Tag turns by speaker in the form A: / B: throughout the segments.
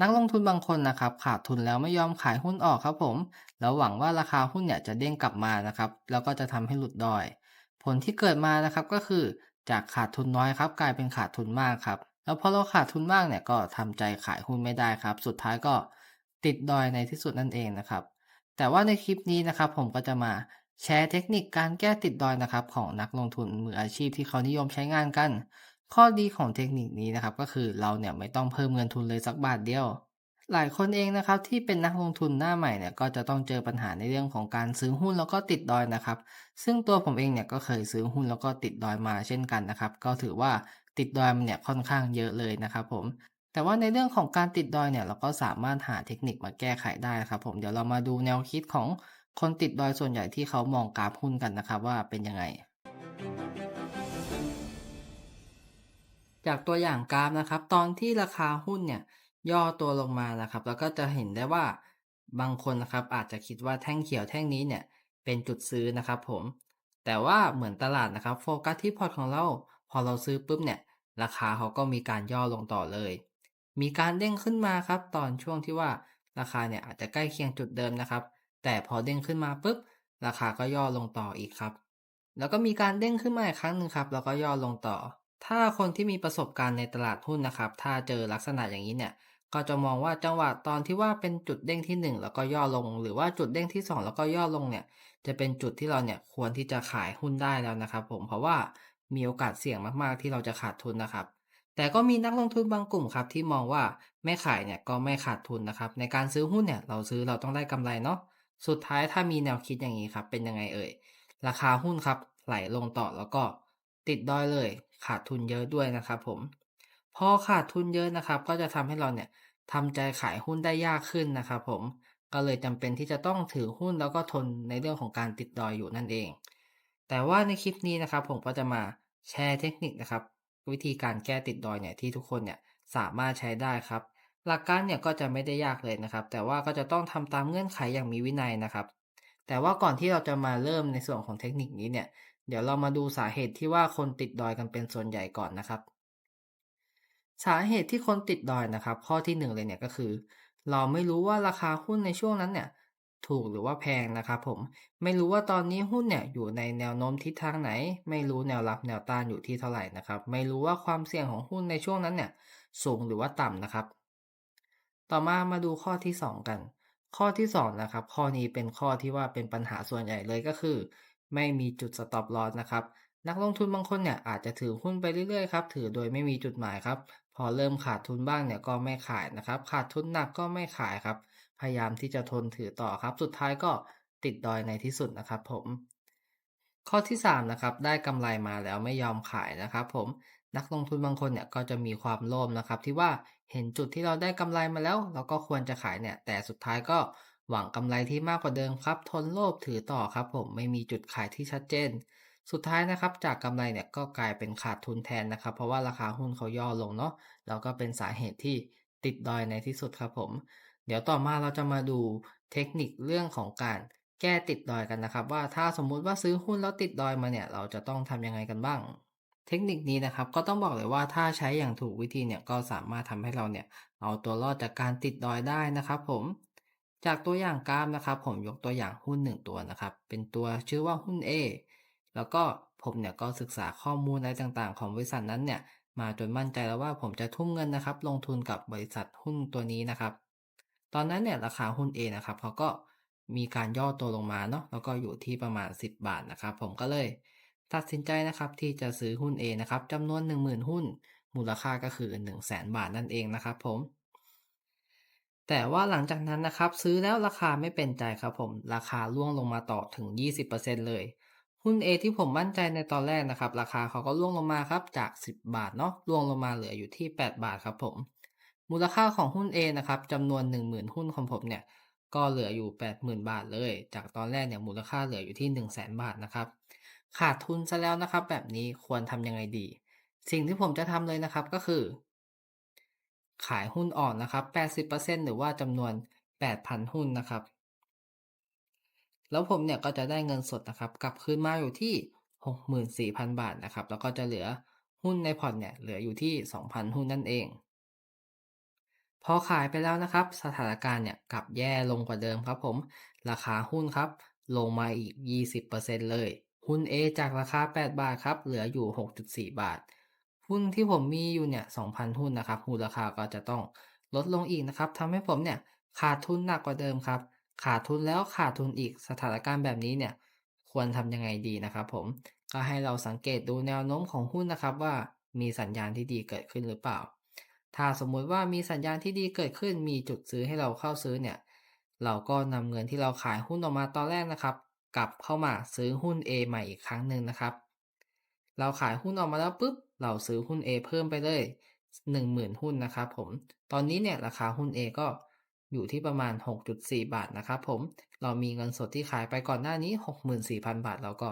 A: นักลงทุนบางคนนะครับขาดทุนแล้วไม่ยอมขายหุ้นออกครับผม แล้วหวังว่าราคาหุ้นเนี่ยจะเด้งกลับมานะครับแล้วก็จะทำให้หลุดดอย ผลที่เกิดมานะครับก็คือจากขาดทุนน้อยครับกลายเป็นขาดทุนมากครับแล้วพอเราขาดทุนมากเนี่ยก็ทำใจขายหุ้นไม่ได้ครับ สุดท้ายก็ติดดอยในที่สุดนั่นเองนะครับ แต่ว่าในคลิปนี้นะครับผมก็จะมาแชร์เทคนิคการแก้ติดดอยนะครับของนักลงทุนมืออาชีพที่เขานิยมใช้งานกัน ข้อดีของเทคนิคนี้นะครับก็คือเราเนี่ยไม่ต้องเพิ่มเงินทุนเลยสักบาทเดียว หลายคนเองนะครับที่เป็นนักลงทุนหน้าใหม่เนี่ยก็จะต้องเจอปัญหาในเรื่องของการซื้อหุ้นแล้วก็ติดดอยนะครับ ซึ่งตัวผมเองเนี่ยก็เคยซื้อหุ้นแล้วก็ติดดอยมาเช่นกันนะครับ ก็ถือว่าติดดอยมันเนี่ยค่อนข้างเยอะเลยนะครับผมแต่ว่าในเรื่องของการติดดอยเนี่ยเราก็สามารถหาเทคนิคมาแก้ไขได้ครับผมเดี๋ยวเรามาดูแนวคิดของคนติดดอยส่วนใหญ่ที่เขามองกราฟหุ้นกันนะครับว่าเป็นยังไง จากตัวอย่างกราฟนะครับ ตอนที่ราคาหุ้นเนี่ยย่อตัวลงมานะครับ แล้วก็จะเห็นได้ว่าบางคนนะครับอาจจะคิดว่าแท่งเขียวแท่งนี้เนี่ยเป็นจุดซื้อนะครับผม แต่ว่าเหมือนตลาดนะครับโฟกัสที่พอร์ตของเรา พอเราซื้อปุ๊บเนี่ยราคาเขาก็มีการย่อลงต่อเลย มีการเด้งขึ้นมาครับ ตอนช่วงที่ว่าราคาเนี่ยอาจจะใกล้เคียงจุดเดิมนะครับ แต่พอเด้งขึ้นมาปุ๊บราคาก็ย่อลงต่ออีกครับ แล้วก็มีการเด้งขึ้นมาอีกครั้งหนึ่งครับ แล้วก็ย่อลงต่อ ถ้าคนที่มีประสบการณ์ในตลาดหุ้นนะครับ ถ้าเจอลักษณะอย่างนี้เนี่ย ก็จะมองว่าจังหวะตอนที่ว่าเป็นจุดเด้งที่ 1 แล้วก็ย่อลง หรือว่าจุดเด้งที่ 2 แล้วก็ย่อลงเนี่ย จะเป็นจุดที่เราเนี่ยควรที่จะขายหุ้นได้แล้วนะครับ ผม เพราะว่ามีโอกาสเสี่ยงมากๆ ที่เราจะขาดทุนนะครับ แต่ก็มีนักลงทุนบางกลุ่มครับที่มองว่าไม่ขายเนี่ยก็ไม่ขาดทุนนะครับ ในการซื้อหุ้นเนี่ยเราซื้อเราต้องได้กำไรเนาะ สุดท้ายถ้ามีแนวคิดอย่างนี้ครับเป็นยังไงเอ่ย ราคาหุ้นครับไหลลงต่อแล้วก็ติดดอยเลย ขาดทุนเยอะด้วยนะครับผมพอขาดทุนเยอะนะครับ ก็จะทำให้เราเนี่ยทำใจขายหุ้นได้ยากขึ้นนะครับผมก็เลยจำเป็นที่จะต้องถือหุ้นแล้วก็ทนในเรื่องของการติดดอยอยู่นั่นเอง แต่ว่าในคลิปนี้นะครับ ผมก็จะมาแชร์เทคนิคนะครับ วิธีการแก้ติดดอยเนี่ยที่ทุกคนเนี่ยสามารถใช้ได้ครับ หลักการเนี่ยก็จะไม่ได้ยากเลยนะครับ แต่ว่าก็จะต้องทำตามเงื่อนไขอย่างมีวินัยนะครับ แต่ว่าก่อนที่เราจะมาเริ่มในส่วนของเทคนิคนี้เนี่ย เดี๋ยวเรามาดูสาเหตุที่ว่าคนติดดอยกันเป็นส่วนใหญ่ก่อนนะครับ สาเหตุที่คนติดดอยนะครับ ข้อที่หนึ่งเลยเนี่ยก็คือ เราไม่รู้ว่าราคาหุ้นในช่วงนั้นเนี่ยถูกหรือว่าแพงนะครับผมไม่รู้ว่าตอนนี้หุ้นเนี่ยอยู่ในแนวโน้มทิศทางไหน ไม่รู้แนวรับแนวต้านอยู่ที่เท่าไหร่นะครับไม่รู้ว่าความเสี่ยงของหุ้นในช่วงนั้นเนี่ยสูงหรือว่าต่ำนะครับ ต่อมามาดูข้อที่ 2 กัน ข้อที่2นะครับข้อนี้เป็นข้อที่ว่าเป็นปัญหาส่วนใหญ่เลยก็คือ ไม่มีจุด stop loss นะครับ นักลงทุนบางคนเนี่ยอาจจะถือหุ้นไปเรื่อยๆครับ ถือโดยไม่มีจุดหมายครับ พอเริ่มขาดทุนบ้างเนี่ยก็ไม่ขายนะครับ ขาดทุนหนักก็ไม่ขายครับ พยายามที่จะทนถือต่อครับ สุดท้ายก็ติดดอยในที่สุดนะครับผม ข้อที่ 3 นะครับ ได้กำไรมาแล้วไม่ยอมขายนะครับ ผมนักลงทุนบางคนเนี่ยก็จะมีความโลภนะครับ ที่ว่าเห็นจุดที่เราได้กำไรมาแล้ว เราก็ควรจะขายเนี่ย แต่สุดท้ายก็ หวังกำไรที่มากกว่าเดิมครับ ทนโลภถือต่อครับ ผมไม่มีจุดขายที่ชัดเจน สุดท้ายนะครับ จากกำไรเนี่ยก็กลายเป็นขาดทุนแทนนะครับ เพราะว่าราคาหุ้นเขาย่อลงเนาะแล้วก็เป็นสาเหตุที่ติดดอยในที่สุดครับผม เดี๋ยวต่อมาเราจะมาดูเทคนิคเรื่องของการแก้ติดดอยกันนะครับ ว่าถ้าสมมุติว่าซื้อหุ้นแล้วติดดอยมาเนี่ย เราจะต้องทำยังไงกันบ้างเทคนิคนี้นะครับก็ต้องบอกเลยว่าถ้าใช้อย่างถูกวิธีเนี่ยก็สามารถทำให้เราเนี่ยเอาตัวรอดจากการติดดอยได้นะครับผม จากตัวอย่างกราฟนะครับ ผมยกตัวอย่างหุ้น 1 ตัวนะครับ เป็นตัวชื่อว่าหุ้น A แล้วก็ผมเนี่ยก็ศึกษาข้อมูลอะไรต่างๆ ของบริษัทนั้นเนี่ย มาจนมั่นใจแล้วว่าผมจะทุ่มเงินนะครับ ลงทุนกับบริษัทหุ้นตัวนี้นะครับ ตอนนั้นเนี่ยราคาหุ้น A นะครับเขาก็มีการย่อตัวลงมาเนาะแล้วก็อยู่ที่ประมาณ 10 บาทนะครับ ผมก็เลยตัดสินใจนะครับที่จะซื้อหุ้น A นะครับจำนวน 10,000 หุ้น มูลค่าก็คือ 1 0 0 0 0แบาทนั่นเองนะครับผม แต่ว่าหลังจากนั้นนะครับซื้อแล้วราคาไม่เป็นใจครับผม ราคาร่วงลงมาต่อถึง 20%เลย หุ้น A ที่ผมมั่นใจในตอนแรกนะครับ ราคาเขาก็ร่วงลงมาครับจาก 10 บาทเนาะร่วงลงมาเหลืออยู่ที่ 8 บาทครับผม มูลค่าของหุ้น A นะครับจำนวน 10,000 หุ้นของผมเนี่ยก็เหลืออยู่ 80,000 บาทเลย จากตอนแรกเนี่ยมูลค่าเหลืออยู่ที่ 1 0 0 0 0 0 บาทนะครับขาดทุนซะแล้วนะครับ แบบนี้ควรทำยังไงดี สิ่งที่ผมจะทำเลยนะครับก็คือ ขายหุ้นอ่อนนะครับ 80%หรือว่าจำนวน 8,000 หุ้นนะครับ แล้วผมเนี่ยก็จะได้เงินสดนะครับ กลับคืนมาอยู่ที่ 64,000 บาทนะครับ แล้วก็จะเหลือหุ้นในพอร์ตเนี่ยเหลืออยู่ที่ 2,000 หุ้นนั่นเอง พอขายไปแล้วนะครับ สถานการณ์เนี่ยกลับแย่ลงกว่าเดิมครับผม ราคาหุ้นครับ ลงมาอีก 20%เลย หุ้น A จากราคา 8 บาทครับ เหลืออยู่ 6.4 บาท หุ้นที่ผมมีอยู่เนี่ย2,000 หุ้นนะครับหุ้นราคาก็จะต้องลดลงอีกนะครับทำให้ผมเนี่ยขาดทุนหนักกว่าเดิมครับ ขาดทุนแล้วขาดทุนอีกสถานการณ์แบบนี้เนี่ยควรทำยังไงดีนะครับผมก็ให้เราสังเกตดูแนวโน้มของหุ้นนะครับว่ามีสัญญาณที่ดีเกิดขึ้นหรือเปล่า ถ้าสมมุติว่ามีสัญญาณที่ดีเกิดขึ้น มีจุดซื้อให้เราเข้าซื้อเนี่ย เราก็นำเงินที่เราขายหุ้นออกมาตอนแรกนะครับ กลับเข้ามาซื้อหุ้น A ใหม่อีกครั้งหนึ่งนะครับ เราขายหุ้นออกมาแล้วปุ๊บ เราซื้อหุ้น A เพิ่มไปเลย 10,000 หุ้นนะครับผม ตอนนี้เนี่ยราคาหุ้น A ก็อยู่ที่ประมาณ 6.4 บาทนะครับผม เรามีเงินสดที่ขายไปก่อนหน้านี้ 64,000 บาท เราก็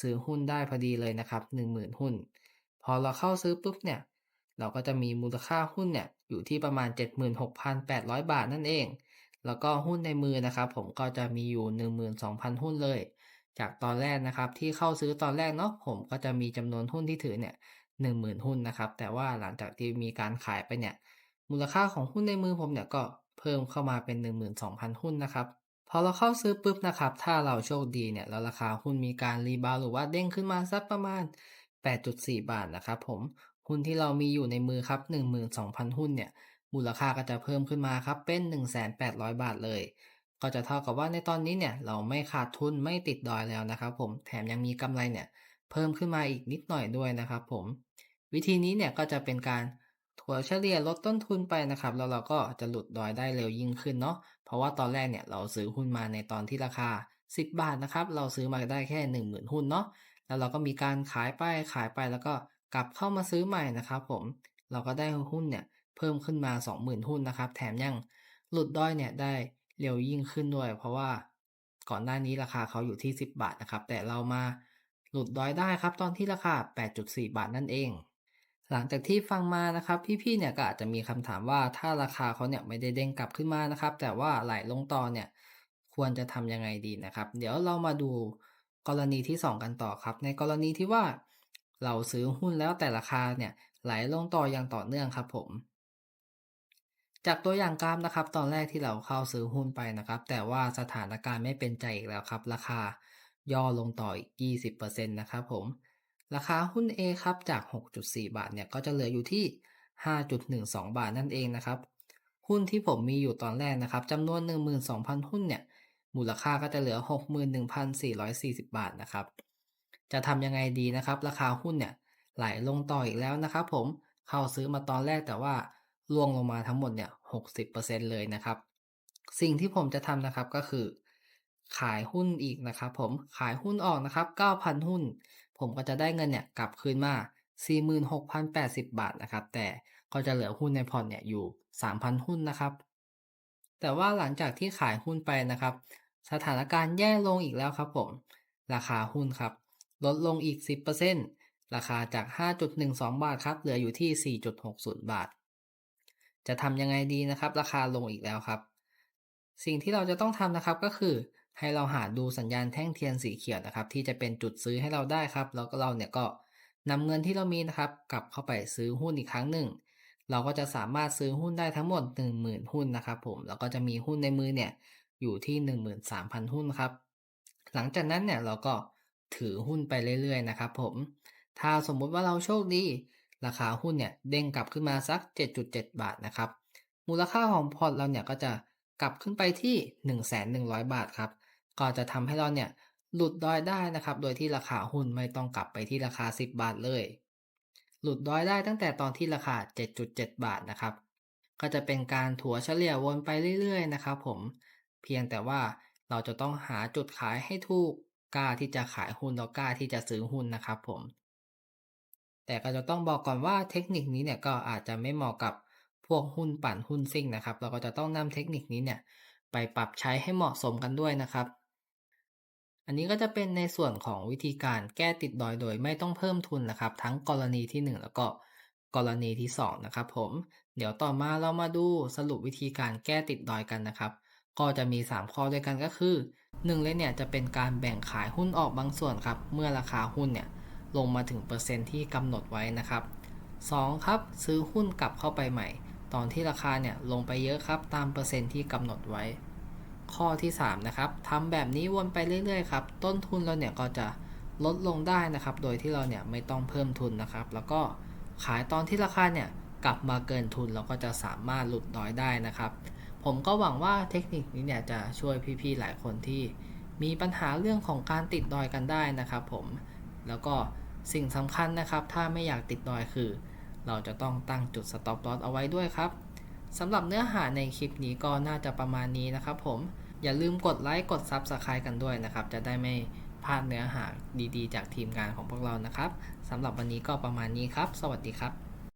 A: ซื้อหุ้นได้พอดีเลยนะครับ 10,000 หุ้น พอเราเข้าซื้อปุ๊บเนี่ย เราก็จะมีมูลค่าหุ้นเนี่ยอยู่ที่ประมาณ 76,800 บาทนั่นเอง แล้วก็หุ้นในมือนะครับผมก็จะมีอยู่ 12,000 หุ้นเลย จากตอนแรกนะครับที่เข้าซื้อตอนแรกเนาะผมก็จะมีจำนวนหุ้นที่ถือเนี่ย 10,000 หุ้นนะครับ แต่ว่าหลังจากที่มีการขายไปเนี่ย มูลค่าของหุ้นในมือผมเนี่ยก็เพิ่มเข้ามาเป็น 12,000 หุ้นนะครับพอเราเข้าซื้อปุ๊บนะครับ ถ้าเราโชคดีเนี่ยแล้วราคาหุ้นมีการรีบาวหรือว่าเด้งขึ้นมาสักประมาณ 8.4 บาทนะครับผม หุ้นที่เรามีอยู่ในมือครับ 12,000 หุ้นเนี่ย มูลค่าก็จะเพิ่มขึ้นมาครับเป็น 1,800 บาทเลย ก็จะเท่ากับว่าในตอนนี้เนี่ยเราไม่ขาดทุนไม่ติดดอยแล้วนะครับผม แถมยังมีกำไรเนี่ย เพิ่มขึ้นมาอีกนิดหน่อยด้วยนะครับผม วิธีนี้เนี่ยก็จะเป็นการถัวเฉลี่ยลดต้นทุนไปนะครับ แล้วเราก็จะหลุดดอยได้เร็วยิ่งขึ้นเนาะเพราะว่าตอนแรกเนี่ยเราซื้อหุ้นมาในตอนที่ราคา 10 บาทนะครับ เราซื้อมาได้แค่ 10,000 หุ้นเนาะแล้วเราก็มีการขายไปขายไปแล้วก็กลับเข้ามาซื้อใหม่นะครับผมเราก็ได้หุ้นเนี่ยเพิ่มขึ้นมา 20,000 หุ้นนะครับ แถมยังหลุดด้อยเนี่ยได้เร็วยิ่งขึ้นด้วย เพราะว่าก่อนหน้านี้ราคาเขาอยู่ที่ 10 บาทนะครับ แต่เรามา หลุดด้อยได้ครับตอนที่ราคา 8.4 บาทนั่นเอง หลังจากที่ฟังมานะครับ พี่ๆเนี่ยก็อาจจะมีคำถามว่าถ้าราคาเขาเนี่ยไม่ได้เด้งกลับขึ้นมานะครับ แต่ว่าไหลลงต่อเนี่ยควรจะทำยังไงดีนะครับ เดี๋ยวเรามาดูกรณีที่ 2 กันต่อครับ ในกรณีที่ว่าเราซื้อหุ้นแล้วแต่ราคาเนี่ยไหลลงต่ออย่างต่อเนื่องครับผม จากตัวอย่างกราฟนะครับ ตอนแรกที่เราเข้าซื้อหุ้นไปนะครับ แต่ว่าสถานการณ์ไม่เป็นใจอีกแล้วครับ ราคา ย่อลงต่ออีก 20%นะครับผม ราคาหุ้น A ครับจาก 6.4 บาทเนี่ยก็จะเหลืออยู่ที่ 5.12 บาทนั่นเองนะครับ หุ้นที่ผมมีอยู่ตอนแรกนะครับจำนวน 12,000 หุ้นเนี่ยมูลค่าก็จะเหลือ 61,440 บาทนะครับ จะทำยังไงดีนะครับ ราคาหุ้นเนี่ยไหลลงต่ออีกแล้วนะครับผมเข้าซื้อมาตอนแรกแต่ว่าล่วงลงมาทั้งหมดเนี่ย 60%เลยนะครับ สิ่งที่ผมจะทำนะครับก็คือ ขายหุ้นอีกนะครับผมขายหุ้นออกนะครับ 9,000 หุ้น ผมก็จะได้เงินเนี่ยกลับคืนมา 46,080 บาทนะครับ แต่ก็จะเหลือหุ้นในพอร์ตเนี่ยอยู่ 3,000 หุ้นนะครับ แต่ว่าหลังจากที่ขายหุ้นไปนะครับ สถานการณ์แย่ลงอีกแล้วครับผม ราคาหุ้นครับ ลดลงอีก 10%ราคาจาก 5.12 บาทครับ เหลืออยู่ที่ 4.60 บาท จะทำยังไงดีนะครับ ราคาลงอีกแล้วครับ สิ่งที่เราจะต้องทำนะครับก็คือ ให้เราหาดูสัญญาณแท่งเทียนสีเขียวนะครับ ที่จะเป็นจุดซื้อให้เราได้ครับ แล้วก็เราเนี่ยก็นำเงินที่เรามีนะครับ กลับเข้าไปซื้อหุ้นอีกครั้งหนึ่ง เราก็จะสามารถซื้อหุ้นได้ทั้งหมด 10,000 หุ้นนะครับผมแล้วก็จะมีหุ้นในมือเนี่ยอยู่ที่ 13,000 หุ้นครับ หลังจากนั้นเนี่ยเราก็ถือหุ้นไปเรื่อยๆนะครับผมถ้าสมมุติว่าเราโชคดี ราคาหุ้นเนี่ยเด้งกลับขึ้นมาสัก 7.7 บาทนะครับมูลค่าของพอร์ตเราเนี่ยก็จะกลับขึ้นไปที่ 1,100 บาทครับ ก็จะทำให้เราเนี่ยหลุดดอยได้นะครับ โดยที่ราคาหุ้นไม่ต้องกลับไปที่ราคา 10 บาทเลย หลุดดอยได้ตั้งแต่ตอนที่ราคา 7.7 บาทนะครับ ก็จะเป็นการถัวเฉลี่ยวนไปเรื่อยๆนะครับผมเพียงแต่ว่าเราจะต้องหาจุดขายให้ถูกกล้าที่จะขายหุ้นแล้วกล้าที่จะซื้อหุ้นนะครับผม แต่ก็จะต้องบอกก่อนว่าเทคนิคนี้เนี่ยก็อาจจะไม่เหมาะกับพวกหุ้นปั่นหุ้นซิ่งนะครับ เราก็จะต้องนำเทคนิคนี้เนี่ยไปปรับใช้ให้เหมาะสมกันด้วยนะครับ อันนี้ก็จะเป็นในส่วนของวิธีการแก้ติดดอยโดยไม่ต้องเพิ่มทุนนะครับ ทั้งกรณีที่ 1 แล้วก็กรณีที่ 2 นะครับผม เดี๋ยวต่อมาเรามาดูสรุปวิธีการแก้ติดดอยกันนะครับ ก็จะมี 3 ข้อด้วยกันก็คือ1เลยเนี่ยจะเป็นการแบ่งขายหุ้นออกบางส่วนครับ เมื่อราคาหุ้นเนี่ยลงมาถึงเปอร์เซ็นต์ที่กำหนดไว้นะครับ 2 ครับซื้อหุ้นกลับเข้าไปใหม่ ตอนที่ราคาเนี่ยลงไปเยอะครับตามเปอร์เซ็นต์ที่กำหนดไว้ ข้อที่ 3 นะครับทำแบบนี้วนไปเรื่อยๆครับ ต้นทุนเราเนี่ยก็จะลดลงได้นะครับ โดยที่เราเนี่ยไม่ต้องเพิ่มทุนนะครับ แล้วก็ขายตอนที่ราคาเนี่ยกลับมาเกินทุนเราก็จะสามารถหลุดน้อยได้นะครับ ผมก็หวังว่าเทคนิคนี้เนี่ยจะช่วยพี่ๆหลายคนที่มีปัญหาเรื่องของการติดดอยกันได้นะครับ ผมแล้วก็สิ่งสำคัญนะครับ ถ้าไม่อยากติดดอยคือ เราจะต้องตั้งจุด stop loss เอาไว้ด้วยครับ สำหรับเนื้อหาในคลิปนี้ก็น่าจะประมาณนี้นะครับผม อย่าลืมกดไลค์ กด Subscribe กันด้วยนะครับ จะได้ไม่พลาดเนื้อหาดีๆ จากทีมงานของพวกเรานะครับสำหรับวันนี้ก็ประมาณนี้ครับ สวัสดีครับ